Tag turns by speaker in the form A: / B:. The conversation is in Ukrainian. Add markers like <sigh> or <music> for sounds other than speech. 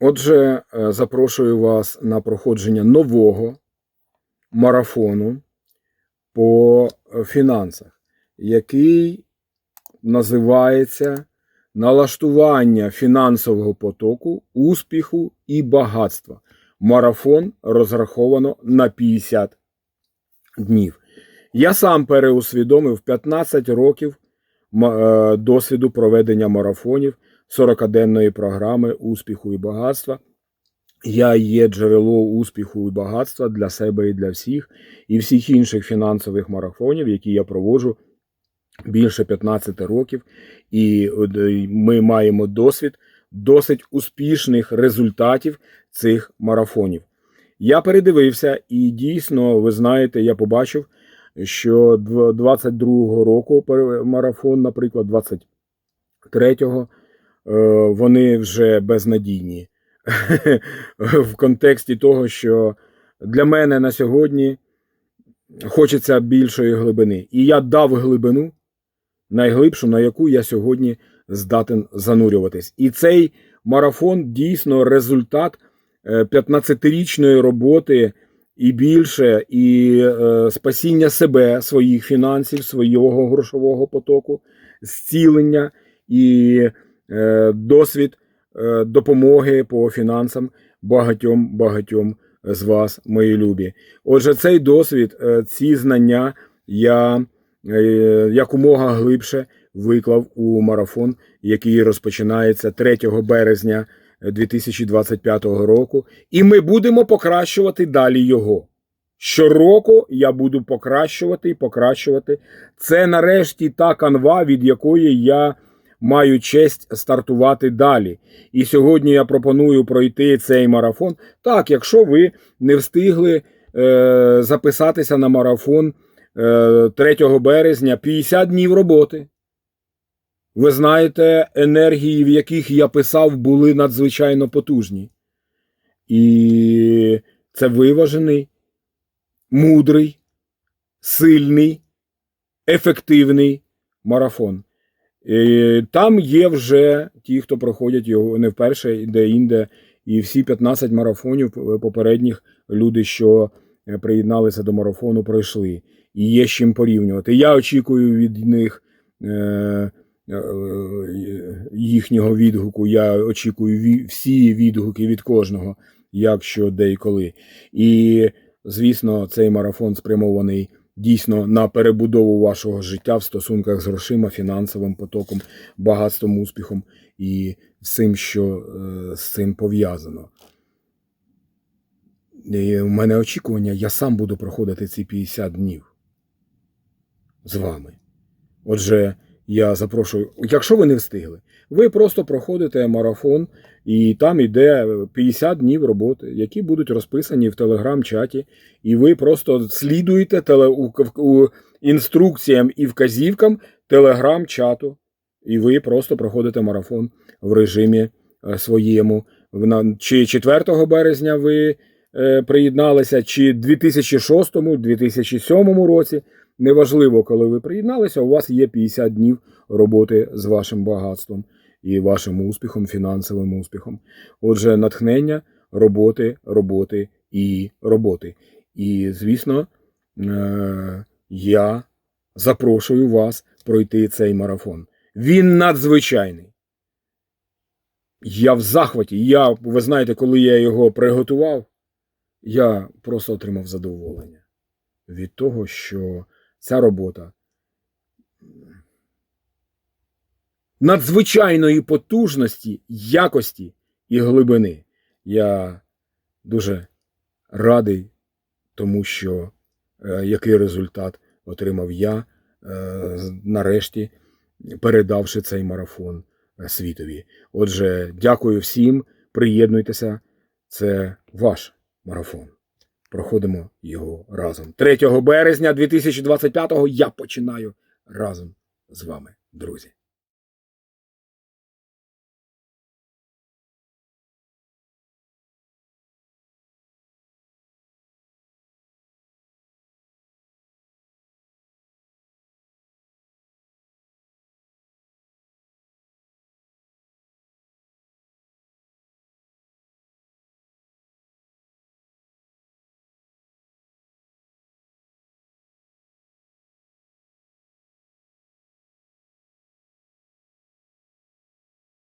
A: Отже, е, запрошую вас на проходження нового марафону по е, фінансах, який називається Налаштування фінансового потоку, успіху і багатства. Марафон розраховано на 50 днів. Я сам переусвідомив 15 років е, досвіду проведення марафонів 40-денної програми успіху і багатства. Я є джерело успіху і багатства для себе і для всіх, і всіх інших фінансових марафонів, які я проводжу більше 15 років, і е, ми маємо досвід досить успішних результатів цих марафонів. Я передивився, і дійсно, ви знаєте, я побачив, що 22-го року марафон, наприклад, 23-го, е, вони вже безнадійні. <laughs> В контексті того, що для мене на сьогодні хочеться більшої глибини. І я дав глибину, найглибшу, на яку я сьогодні здатен занурюватись. І цей марафон дійсно результат е, 15-річної роботи і більше, і е, спасіння себе, своїх фінансів, свого грошового потоку, зцілення і е, досвід е, допомоги по фінансам багатьом багатьом з вас, мої любі. Отже, цей досвід, е, ці знання я е, якомога глибше виклав у марафон, який розпочинається 3 березня 2025 року, і ми будемо покращувати далі його. Щороку я буду покращувати і покращувати. Це нарешті та канва, від якої я маю честь стартувати далі. І сьогодні я пропоную пройти цей марафон. Так, якщо ви не встигли е, записатися на марафон е, 3 березня, 50 днів роботи. Ви знаєте, енергії, в яких я писав, були надзвичайно потужні. І це виважений, мудрий, сильний, ефективний марафон. І там є вже ті, хто проходять його не вперше, де інде, і всі 15 марафонів попередніх люди, що е, приєдналися до марафону, пройшли. І є з чим порівнювати. Я очікую від них е, е, їхнього відгуку. Я очікую всі відгуки від кожного, як що, де і коли. І, звісно, цей марафон спрямований дійсно на перебудову вашого життя в стосунках з грошима, фінансовим потоком, багатством, успіхом і всім, що е, з цим пов'язано. І у мене очікування, я сам буду проходити ці 50 днів з вами. Отже, я запрошую, якщо ви не встигли, ви просто проходите марафон, і там йде 50 днів роботи, які будуть розписані в телеграм-чаті, і ви просто слідуєте теле, інструкціям і вказівкам телеграм-чату, і ви просто проходите марафон в режимі е, своєму. Чи 4 березня ви е, приєдналися, чи 2006, 2007 році. Неважливо, коли ви приєдналися, у вас є 50 днів роботи з вашим багатством і вашим успіхом, фінансовим успіхом. Отже, натхнення, роботи, роботи і роботи. І, звісно, е, я запрошую вас пройти цей марафон. Він надзвичайний. Я в захваті. Я, ви знаєте, коли я його приготував, я просто отримав задоволення від того, що ця робота надзвичайної потужності, якості і глибини. Я дуже радий тому, що е, який результат отримав я е, нарешті, передавши цей марафон е, світові. Отже, дякую всім, приєднуйтеся. Це ваш марафон. Проходимо його разом. 3 березня 2025-го я починаю разом з вами, друзі.